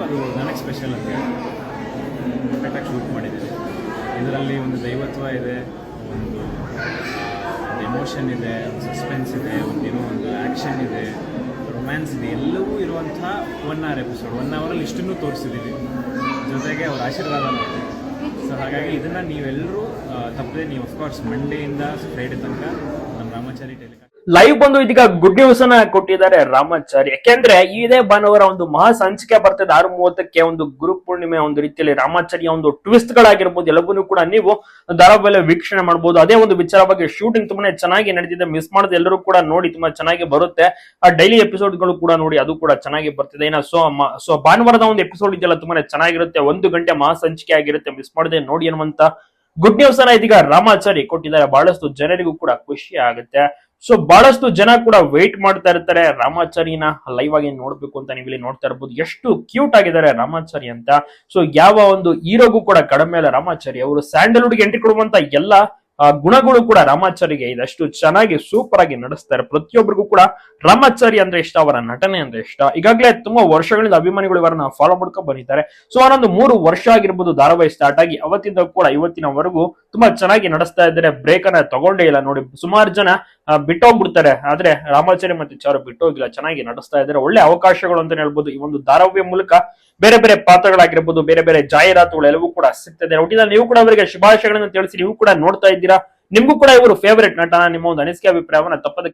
ಬಂತು ಅದು ನನಗೆ ಸ್ಪೆಷಲ್ ಅಂತ ಕರೆಕ್ಟಾಗಿ ಶೂಟ್ ಮಾಡಿದ್ದೀನಿ. ಇದರಲ್ಲಿ ಒಂದು ದೈವತ್ವ ಇದೆ, ಒಂದು ಎಮೋಷನ್ ಇದೆ, ಒಂದು ಸಸ್ಪೆನ್ಸ್ ಇದೆ, ಒಂದು ಏನೋ ಒಂದು ಆ್ಯಕ್ಷನ್ ಇದೆ ರೊಮ್ಯಾನ್ಸ್ ಇದೆ, ಎಲ್ಲವೂ ಇರುವಂಥ ಒನ್ ಅವರ್ ಎಪಿಸೋಡ್ ಒನ್ ಅವರಲ್ಲಿ ಇಷ್ಟನ್ನು ತೋರಿಸಿದ್ದೀವಿ ಜೊತೆಗೆ ಅವ್ರ ಆಶೀರ್ವಾದ ಸೊ ಹಾಗಾಗಿ ಇದನ್ನು ನೀವೆಲ್ಲರೂ ತಪ್ಪದೆ ನೀವು ಅಫ್ಕೋರ್ಸ್ ಮಂಡೆಯಿಂದ ಫ್ರೈಡೆ ತನಕ ನಮ್ಮ ರಾಮಾಚಾರಿ ಟೆಲಿಕಾಸ್ಟ್ ಲೈವ್ ಬಂದು ಇದೀಗ ಗುಡ್ ನ್ಯೂಸ್ ಅನ್ನ ಕೊಟ್ಟಿದ್ದಾರೆ ರಾಮಾಚಾರಿ ಯಾಕೆಂದ್ರೆ ಇದೇ ಭಾನುವಾರ ಒಂದು ಮಹಾ ಸಂಚಿಕೆ ಬರ್ತದೆ. ಆರು ಮೂವತ್ತಕ್ಕೆ ಒಂದು ಗುರು ಪೂರ್ಣಿಮೆ ಒಂದು ರೀತಿಯಲ್ಲಿ ರಾಮಾಚಾರಿಯ ಒಂದು ಟ್ವಿಸ್ಟ್ ಗಳಾಗಿರ್ಬೋದು. ಎಲ್ಲವನ್ನೂ ಕೂಡ ನೀವು ಧಾರಾವಾಹಿಯಲ್ಲಿ ವೀಕ್ಷಣೆ ಮಾಡಬಹುದು ಅದೇ ಒಂದು ವಿಚಾರ ಬಗ್ಗೆ ಶೂಟಿಂಗ್ ತುಂಬಾನೇ ಚೆನ್ನಾಗಿ ನಡೆದಿದೆ ಮಿಸ್ ಮಾಡದೆ ಎಲ್ಲರೂ ಕೂಡ ನೋಡಿ, ತುಂಬಾ ಚೆನ್ನಾಗಿ ಬರುತ್ತೆ. ಆ ಡೈಲಿ ಎಪಿಸೋಡ್ಗಳು ಕೂಡ ನೋಡಿ, ಅದು ಕೂಡ ಚೆನ್ನಾಗಿ ಬರ್ತಿದೆ. ಏನೋ ಸೊ ಸೊ ಭಾನುವಾರದ ಒಂದು ಎಪಿಸೋಡ್ ಇದೆಲ್ಲ ತುಂಬಾನೇ ಚೆನ್ನಾಗಿರುತ್ತೆ. ಒಂದು ಗಂಟೆ ಮಹಾ ಸಂಚಿಕೆ ಆಗಿರುತ್ತೆ. ಮಿಸ್ ಮಾಡದೆ ನೋಡಿ ಅನ್ನುವಂತ ಗುಡ್ ನ್ಯೂಸ್ ಅನ್ನ ಇದೀಗ ರಾಮಾಚಾರಿ ಕೊಟ್ಟಿದ್ದಾರೆ. ಬಹಳಷ್ಟು ಜನರಿಗೂ ಕೂಡ ಖುಷಿ ಆಗುತ್ತೆ. ಸೊ ಬಹಳಷ್ಟು ಜನ ಕೂಡ ವೇಟ್ ಮಾಡ್ತಾ ಇರ್ತಾರೆ. ರಾಮಾಚಾರಿನ ಲೈವ್ ಆಗಿ ನೋಡ್ಬೇಕು ಅಂತ ನೀವು ನೋಡ್ತಾ ಇರ್ಬೋದು. ಎಷ್ಟು ಕ್ಯೂಟ್ ಆಗಿದ್ದಾರೆ ರಾಮಾಚಾರಿ ಅಂತ. ಸೊ ಯಾವ ಒಂದು ಹೀರೋಗೂ ಕೂಡ ಕಡಿಮೆ ಇಲ್ಲ ರಾಮಾಚಾರಿ. ಅವರು ಸ್ಯಾಂಡಲ್ವುಡ್ಗೆ ಎಂಟ್ರಿ ಕೊಡುವಂತ ಎಲ್ಲ ಗುಣಗಳು ಕೂಡ ರಾಮಾಚಾರಿಗೆ ಇದೆ ಅಷ್ಟು ಚೆನ್ನಾಗಿ ಸೂಪರ್ ಆಗಿ ನಡೆಸ್ತಾರೆ ಪ್ರತಿಯೊಬ್ಬರಿಗೂ ಕೂಡ ರಾಮಾಚಾರಿ ಅಂದ್ರೆ ಇಷ್ಟ, ಅವರ ನಟನೆ ಅಂದ್ರೆ ಇಷ್ಟ. ಈಗಾಗಲೇ ತುಂಬಾ ವರ್ಷಗಳಿಂದ ಅಭಿಮಾನಿಗಳು ಇವರನ್ನ ಫಾಲೋ ಮಾಡ್ಕೊಂಡು ಬಂದಿದ್ದಾರೆ. ಸೊ ಅವರೊಂದು ಮೂರು ವರ್ಷ ಆಗಿರ್ಬೋದು ಧಾರಾವಾಹಿ ಸ್ಟಾರ್ಟ್ ಆಗಿ, ಅವತ್ತಿಂದ ಕೂಡ ಇವತ್ತಿನವರೆಗೂ ತುಂಬಾ ಚೆನ್ನಾಗಿ ನಡೆಸ್ತಾ ಇದ್ದಾರೆ. ಬ್ರೇಕ್ ಅನ್ನ ತಗೊಂಡೇ ಇಲ್ಲ ನೋಡಿ. ಸುಮಾರು ಜನ ಬಿಟ್ಟೋಗ್ಬಿಡ್ತಾರೆ. ಆದ್ರೆ ರಾಮಾಚಾರ್ಯ ಮತ್ತೆ ಚಾರು ಬಿಟ್ಟೋಗಿಲ್ಲ ಚೆನ್ನಾಗಿ ನಡೆಸ್ತಾ ಇದ್ದಾರೆ. ಒಳ್ಳೆ ಅವಕಾಶಗಳು ಅಂತ ಹೇಳ್ಬೋದು. ಈ ಒಂದು ಧಾರಾವಾಹಿಯ ಮೂಲಕ ಬೇರೆ ಬೇರೆ ಪಾತ್ರಗಳಾಗಿರ್ಬೋದು, ಬೇರೆ ಬೇರೆ ಜಾಹೀರಾತುಗಳು ಎಲ್ಲವೂ ಕೂಡ ಸಿಗ್ತದೆ. ಒಟ್ಟಿನಲ್ಲಿ ನೀವು ಕೂಡ ಅವರಿಗೆ ಶುಭಾಶಯಗಳನ್ನು ತಿಳಿಸಿ, ನೀವು ಕೂಡ ನೋಡ್ತಾ ಇದ್ದೀರಾ. ನಿಮ್ಗೂ ಕೂಡ ಇವರು ಫೇವರೇಟ್ ನಟ ನಿಮ್ಮ ಒಂದು ಅನಿಸಿಕೆ, ಅಭಿಪ್ರಾಯವನ್ನ ತಪ್ಪದ